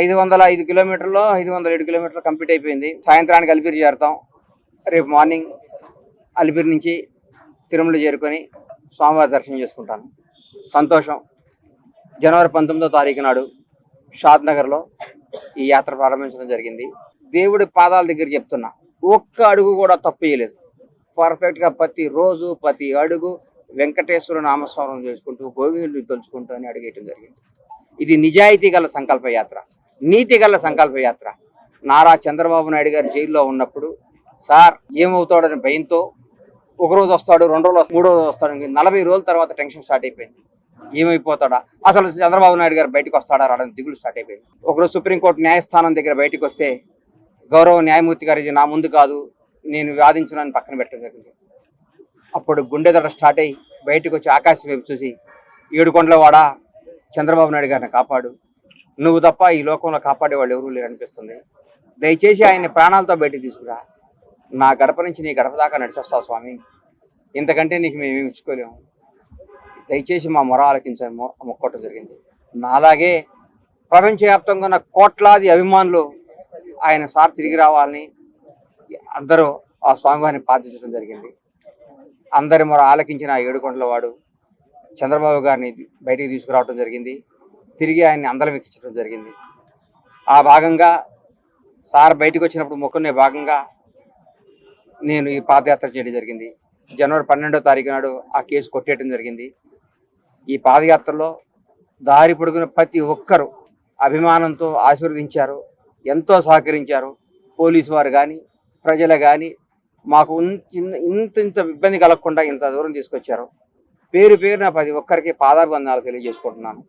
ఐదు వందల ఐదు కిలోమీటర్లో ఐదు వందల ఏడు కిలోమీటర్లు కంప్లీట్ అయిపోయింది. సాయంత్రానికి అలిపిరి చేరుతాం. రేపు మార్నింగ్ అలిపిరి నుంచి తిరుమల చేరుకొని స్వామివారి దర్శనం చేసుకుంటాను. సంతోషం. జనవరి పంతొమ్మిదో తారీఖు నాడు షాద్ నగర్లో ఈ యాత్ర ప్రారంభించడం జరిగింది. దేవుడి పాదాల దగ్గర చెప్తున్నా ఒక్క అడుగు కూడా తప్పు చేయలేదు పర్ఫెక్ట్గా ప్రతి రోజు ప్రతి అడుగు వెంకటేశ్వర నామస్మరణ చేసుకుంటూ గోవిందుడిని తలుచుకుంటూ అని అడిగేయటం జరిగింది. ఇది నిజాయితీ గల సంకల్ప యాత్ర. నీతి గల సంకల్ప యాత్ర. నారా చంద్రబాబు నాయుడు గారు జైల్లో ఉన్నప్పుడు సార్ ఏమవుతాడని భయంతో ఒక రోజు వస్తాడు రెండు రోజులు వస్తాడు, మూడో రోజు వస్తాడు నలభై రోజుల తర్వాత టెన్షన్ స్టార్ట్ అయిపోయింది. ఏమైపోతాడా? అసలు చంద్రబాబు నాయుడు గారు బయటకు వస్తాడా? రాడని దిగులు స్టార్ట్ అయిపోయింది. ఒకరోజు సుప్రీంకోర్టు న్యాయస్థానం దగ్గర బయటకు వస్తే గౌరవ న్యాయమూర్తి గారు ఇది నా ముందు కాదు నేను వాదించడానికి పక్కన పెట్టడం జరిగింది. అప్పుడు గుండె దడ స్టార్ట్ అయ్యి బయటకు వచ్చి ఆకాశం వైపు చూసి ఏడుకొండలవాడ చంద్రబాబు నాయుడు గారిని కాపాడు నువ్వు తప్ప ఈ లోకంలో కాపాడే వాళ్ళు ఎవరూ లేరు అనిపిస్తుంది. దయచేసి ఆయన ప్రాణాలతో బయటికి తీసుకురా. నా గడప నుంచి నీ గడప దాకా నడిచొస్తావు స్వామి. ఇంతకంటే నీకు మేము ఇచ్చుకోలేము. దయచేసి మా మొర ఆలకించని మొ- జరిగింది. నాలాగే ప్రపంచవ్యాప్తంగా ఉన్న కోట్లాది అభిమానులు ఆయన సార్ తిరిగి రావాలని అందరూ ఆ స్వామివారిని ప్రార్థించడం జరిగింది. అందరి మొర ఆలకించిన ఏడుకొండల వాడు చంద్రబాబు గారిని బయటికి తీసుకురావడం జరిగింది. తిరిగి ఆయన్ని అందలం ఎక్కించడం జరిగింది. ఆ భాగంగా సార్ బయటకు వచ్చినప్పుడు మొక్కునే భాగంగా నేను ఈ పాదయాత్ర చేయడం జరిగింది. జనవరి పన్నెండో తారీఖు నాడు ఆ కేసు కొట్టేయడం జరిగింది. ఈ పాదయాత్రలో దారి పొడుగున ప్రతి ఒక్కరు అభిమానంతో ఆశీర్వదించారు ఎంతో సహకరించారు. పోలీసు వారు కానీ ప్రజలు కానీ మాకు ఇంత ఇంత ఇబ్బంది కలగకుండా ఇంత దూరం తీసుకొచ్చారు. పేరు పేరున ప్రతి ఒక్కరికి పాదాభివందనాలు తెలియజేసుకుంటున్నాను.